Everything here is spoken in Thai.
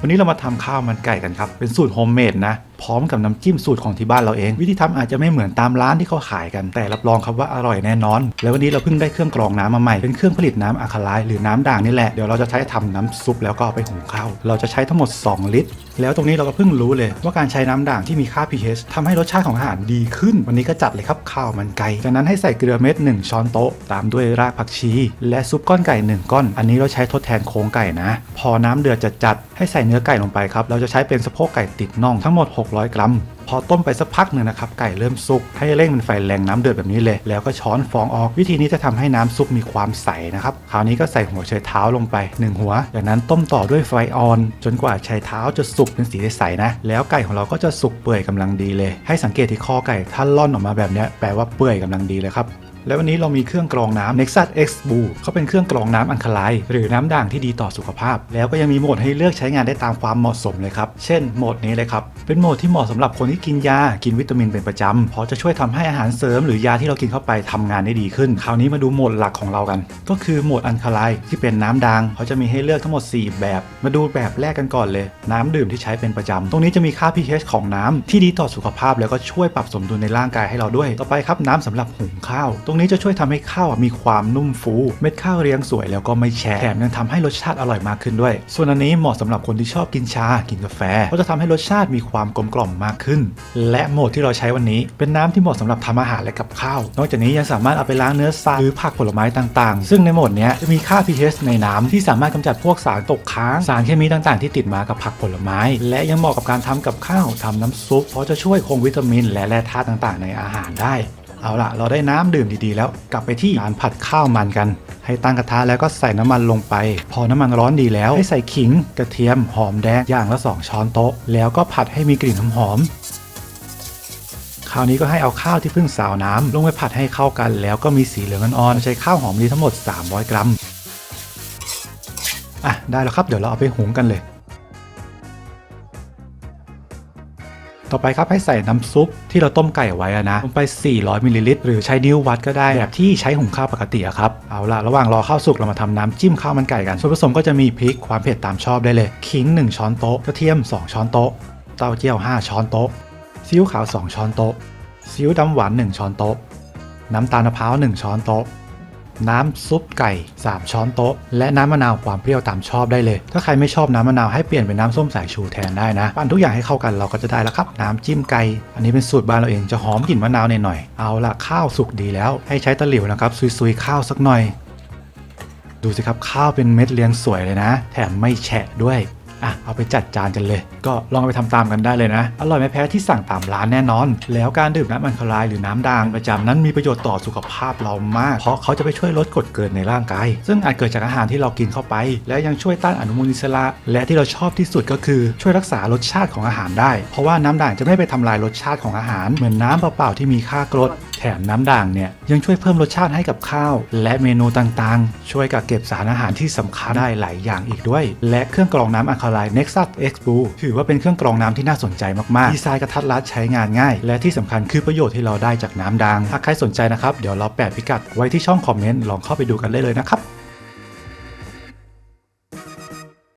วันนี้เรามาทำข้าวมันไก่กันครับ เป็นสูตรโฮมเมดนะ พร้อมกับน้ำจิ้มสูตรของที่บ้านเราเอง วิธีทำอาจจะไม่เหมือนตามร้านที่เขาขายกัน แต่รับรองครับว่าอร่อยแน่นอน แล้ววันนี้เราเพิ่งได้เครื่องกรองน้ำมาใหม่ เป็นเครื่องผลิตน้ำอะคาไลหรือน้ำด่างนี่แหละ เดี๋ยวเราจะใช้ทำน้ำซุปแล้วก็ไปหุงข้าว เราจะใช้ทั้งหมด 2 ลิตร แล้วตรงนี้เราก็เพิ่งรู้เลย ว่าการใช้น้ำด่างที่มีค่า pH ทำให้รสชาติของอาหารดีขึ้น วันนี้ก็จัดเลยครับข้าวมันไก่ จากนั้นให้ใส่เกลือเม็ด1ช้อนโต๊ะ ตามด้วยรากผักชี และซุปก้อนไก่1ก้อน อันนี้เราใช้ทดแทนโครงไก่นะ พอน้ำเดือดจัดๆให้ใส่เนื้อไก่ลงไปครับ เราจะใช้เป็นสะโพกไก่ติดน่องทั้งหมด 600 กรัม พอต้มไปสักพักหนึ่งนะครับไก่เริ่มสุกให้เร่งเป็นไฟแรงน้ำเดือดแบบนี้เลย แล้วก็ช้อนฟองออกวิธีนี้จะทำให้น้ำซุปมีความใสนะครับคราวนี้ก็ใส่หัวไชเท้าลงไป 1 หัวจากนั้นต้มต่อด้วยไฟอ่อน จนกว่าไชเท้าจะสุกเป็นสีใสๆนะ แล้วไก่ของเราก็จะสุกเปื่อยกำลังดีเลย ให้สังเกตที่คอไก่ถ้าล่อนออกมาแบบนี้แปลว่าเปื่อยกำลังดีเลยครับ แล้ววันนี้เรามีเครื่องกรองน้ำ Nexus X Blue เขาเป็นเครื่องกรองน้ำอัลคาไลหรือน้ำด่างที่ดีต่อสุขภาพ แล้วก็ยังมีโหมดให้เลือกใช้งานได้ตามความเหมาะสมเลยครับ เช่นโหมดนี้เลยครับ เป็นโหมดที่เหมาะสำหรับคนที่กินยา กินวิตามินเป็นประจำเพราะจะช่วยทำให้อาหารเสริม หรือยาที่เรากินเข้าไปทำงานได้ดีขึ้น คราวนี้มาดูโหมดหลักของเรากัน ก็คือโหมดอัลคาไลที่เป็นน้ำด่างเขาจะมีให้เลือกทั้งหมด 4 แบบ มาดูแบบแรกกันก่อนเลย น้ำดื่มที่ใช้เป็นประจำตรงนี้จะมีค่า pH ของน้ำที่ดีต่อสุขภาพ แล้วก็ช่วยปรับสมดุลในร่างกายให้เราด้วย ต่อไปครับน้ำสำหรับหุงข้าวตรงนี้จะช่วยทำให้ข้าวมีความนุ่มฟู เม็ดข้าวเรียงสวยแล้วก็ไม่แฉะแถมยังทำให้รสชาติอร่อยมากขึ้นด้วย ส่วนอันนี้เหมาะสำหรับคนที่ชอบกินชา กินกาแฟเพราะจะทำให้รสชาติมีความกลมกล่อมมากขึ้น และโหมดที่เราใช้วันนี้ เป็นน้ำที่เหมาะสำหรับทำอาหารและกับข้าว นอกจากนี้ยังสามารถเอาไปล้างเนื้อสัตว์หรือผักผลไม้ต่างๆ ซึ่งในโหมดนี้จะมีค่า pH ในน้ำที่สามารถกำจัดพวกสารตกค้าง สารเคมีต่างๆ ที่ติดมากับผักผลไม้ และยังเหมาะกับการทำกับข้าวทำน้ำซุปเพราะจะช่วยคงวิตามิน และแร่ธาตุต่างๆ ในอาหารได้ เอาละเราได้น้ำดื่มดีๆ แล้วกลับไปที่การผัดข้าวมันกัน ให้ตั้งกระทะแล้วก็ใส่น้ำมันลงไป พอน้ำมันร้อนดีแล้ว ให้ใส่ขิง กระเทียมหอมแดงอย่างละ 2 ช้อนโต๊ะ แล้วก็ผัดให้มีกลิ่นหอมคราวนี้ก็ให้เอาข้าวที่เพิ่งสาวน้ำลงไปผัดให้เข้ากัน แล้วก็มีสีเหลืองอ่อนๆใช้ข้าวหอมมะลิทั้งหมด 300 กรัมอะได้แล้วครับเดี๋ยวเราเอาไปหุงกันเลย ต่อไปครับให้ใส่น้ำซุปที่เราต้มไก่ไว้อะนะลงไป 400มิลลิลิตรหรือใช้นิ้ววัดก็ได้แบบที่ใช้หุงข้าวปกติครับเอาละระหว่างรอข้าวสุกเรามาทำน้ำจิ้มข้าวมันไก่กันส่วนผสมก็จะมีพริกความเผ็ดตามชอบได้เลยขิง 1 ช้อนโต๊ะกระเทียม 2 ช้อนโต๊ะ เต้าเจี้ยว 5 ช้อนโต๊ะซีอิ๊วขาว 2 ช้อนโต๊ะซีอิ๊วดำหวาน 1 ช้อนโต๊ะ น้ำตาลมะพร้าว 1 ช้อนโต๊ะ น้ำซุปไก่ 3 ช้อนโต๊ะ และน้ำมะนาวความเปรี้ยวตามชอบได้เลย ถ้าใครไม่ชอบน้ำมะนาวให้เปลี่ยนเป็นน้ำส้มสายชูแทนได้นะ ปั่นทุกอย่างให้เข้ากันเราก็จะได้แล้วครับ น้ำจิ้มไก่ อันนี้เป็นสูตรบ้านเราเองจะหอมกลิ่นมะนาวหน่อยๆเอาละข้าวสุกดีแล้ว ให้ใช้ตะหลิวนะครับซุยๆข้าวสักหน่อย ดูสิครับข้าวเป็นเม็ดเรียงสวยเลยนะ แถมไม่แฉะด้วย อะเอาไปจัดจานกันเลย ก็ลองไปทำตามกันได้เลยนะ อร่อยไม่แพ้ที่สั่งตามร้านแน่นอน แล้วการดื่มน้ำอัญคลายหรือน้ำด่างประจำนั้นมีประโยชน์ต่อสุขภาพเรามาก เพราะเขาจะไปช่วยลดกรดเกินในร่างกาย ซึ่งอาจเกิดจากอาหารที่เรากินเข้าไป และยังช่วยต้านอนุมูลอิสระ และที่เราชอบที่สุดก็คือช่วยรักษารสชาติของอาหารได้ เพราะว่าน้ำด่างจะไม่ไปทำลายรสชาติของอาหาร เหมือนน้ำเปล่าๆที่มีค่ากรด แถมน้ำด่างเนี่ยยังช่วยเพิ่มรสชาติให้กับข้าว และเมนูต่างๆ ช่วยกักเก็บสารอาหารที่สำคัญได้หลายอย่างอีกด้วย และเครื่องกรองน้ำอะคาไลน์ Nexus X Blue ถือว่าเป็นเครื่องกรองน้ำที่น่าสนใจมากๆ ดีไซน์กระทัดรัดใช้งานง่าย และที่สำคัญคือประโยชน์ที่เราได้จากน้ำด่าง ถ้าใครสนใจนะครับ เดี๋ยวเราแปะพิกัดไว้ที่ช่องคอมเมนต์ลองเข้าไปดูกันได้เลยนะครับ